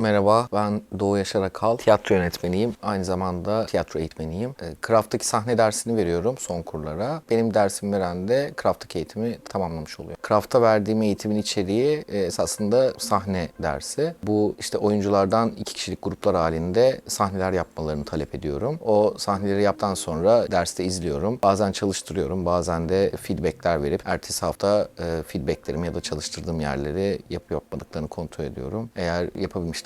Merhaba, ben Doğu Yaşar Akal. Tiyatro yönetmeniyim. Aynı zamanda tiyatro eğitmeniyim. E, Craft'taki sahne dersini veriyorum son kurlara. Benim dersimi veren de Craft'taki eğitimi tamamlamış oluyor. Craft'ta verdiğim eğitimin içeriği e, esasında sahne dersi. Bu işte oyunculardan iki kişilik gruplar halinde sahneler yapmalarını talep ediyorum. O sahneleri yaptıktan sonra derste izliyorum. Bazen çalıştırıyorum, bazen de feedbackler verip ertesi hafta e, feedbacklerimi ya da çalıştırdığım yerleri yapıp yapmadıklarını kontrol ediyorum. Eğer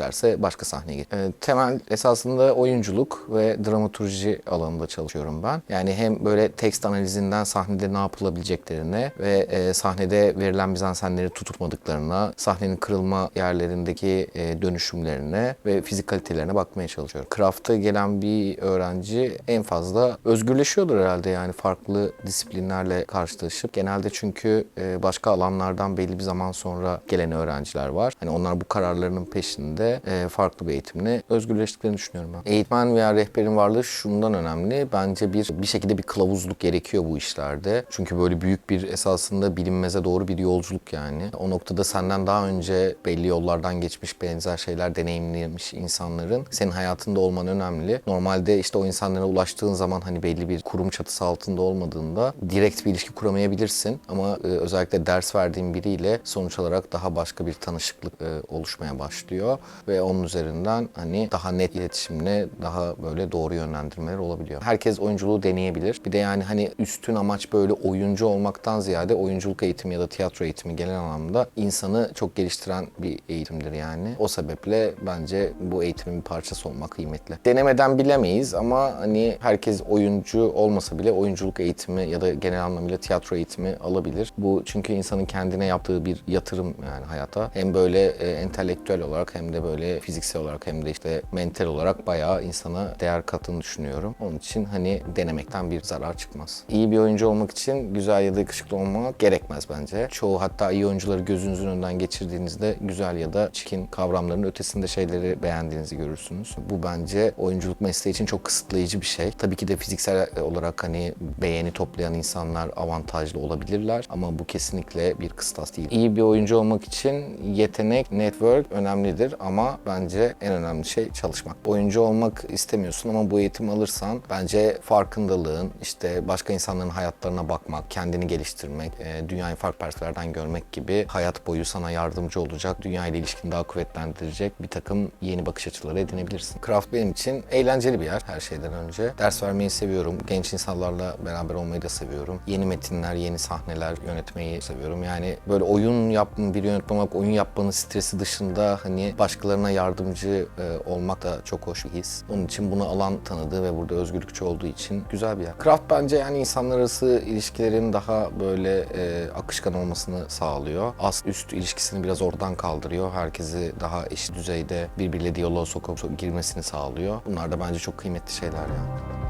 yapabilmişlerse başka sahneye geç. E, temel esasında oyunculuk ve dramaturji alanında çalışıyorum ben. Yani hem böyle tekst analizinden sahnede ne yapılabileceklerine ve e, sahnede verilen mizansenleri tutmadıklarına, sahnenin kırılma yerlerindeki e, dönüşümlerine ve fizikalitelerine bakmaya çalışıyorum. Craft'a gelen bir öğrenci en fazla özgürleşiyordur herhalde yani farklı disiplinlerle karşılaşıp. Genelde çünkü e, başka alanlardan belli bir zaman sonra gelen öğrenciler var. Hani onlar bu kararlarının peşinde e, farklı bir eğitimle özgürleştiklerini düşünüyorum ben. Eğitmen veya rehberin varlığı şundan önemli. Bence bir bir şekilde bir kılavuzluk gerekiyor bu işlerde. Çünkü böyle büyük bir esasında bilinmeze doğru bir yolculuk yani. O noktada senden daha önce belli yollardan geçmiş benzer şeyler deneyimlemiş insanların senin hayatında olman önemli. Normalde işte o insanlara ulaştığın zaman hani belli bir kurum çatısı altında olmadığında direkt bir ilişki kuramayabilirsin. Ama e, özellikle ders verdiğin biriyle sonuç olarak daha başka bir tanışıklık e, oluşmaya başlıyor. Ve onun üzerinden hani daha net iletişimle daha böyle doğru yönlendirmeler olabiliyor. Herkes oyunculuğu deneyebilir. Bir de yani hani üstün amaç böyle oyuncu olmaktan ziyade oyunculuk eğitimi ya da tiyatro eğitimi genel anlamda insanı çok geliştiren bir eğitimdir yani. O sebeple bence bu eğitimin bir parçası olmak kıymetli. Denemeden bilemeyiz ama hani herkes oyuncu olmasa bile oyunculuk eğitimi ya da genel anlamıyla tiyatro eğitimi alabilir. Bu çünkü insanın kendine yaptığı bir yatırım yani hayata. Hem böyle e, entelektüel olarak hem de böyle fiziksel olarak hem de işte mental olarak bayağı insana değer kattığını düşünüyorum. Onun için hani denemekten bir zarar çıkmaz. İyi bir oyuncu olmak için güzel ya da yakışıklı olmak gerekmez bence. Çoğu hatta iyi oyuncuları gözünüzün önünden geçirdiğinizde güzel ya da çirkin kavramların ötesinde şeyleri beğendiğinizi görürsünüz. Bu bence oyunculuk mesleği için çok kısıtlayıcı bir şey. Tabii ki de fiziksel olarak hani beğeni toplayan insanlar avantajlı olabilirler ama bu kesinlikle bir kıstas değil. İyi bir oyuncu olmak için yetenek, network önemlidir ama bence en önemli şey çalışmak. Oyuncu olmak istemiyorsun ama bu eğitim alırsan bence farkındalığın, işte başka insanların hayatlarına bakmak, kendini geliştirmek, e, dünyayı farklı perspektiflerden görmek gibi hayat boyu sana yardımcı olacak, dünya ile ilişkini daha kuvvetlendirecek bir takım yeni bakış açıları edinebilirsin. Craft benim için eğlenceli bir yer her şeyden önce. Ders vermeyi seviyorum. Genç insanlarla beraber olmayı da seviyorum. Yeni metinler, yeni sahneler yönetmeyi seviyorum. Yani böyle oyun yapma, bir yönetmen olarak oyun yapmanın stresi dışında hani başkalarına yardımcı e, olmak da çok hoş bir his. Onun için bunu alan tanıdığı ve burada özgürlükçü olduğu için güzel bir yer. Craft bence yani insanlar arası ilişkilerin daha böyle e, akışkan olmasını sağlıyor. Ast üst ilişkisini biraz oradan kaldırıyor. Herkesi daha eşit düzeyde birbiriyle diyaloğa sokup girmesini sağlıyor. Bunlar da bence çok kıymetli şeyler yani.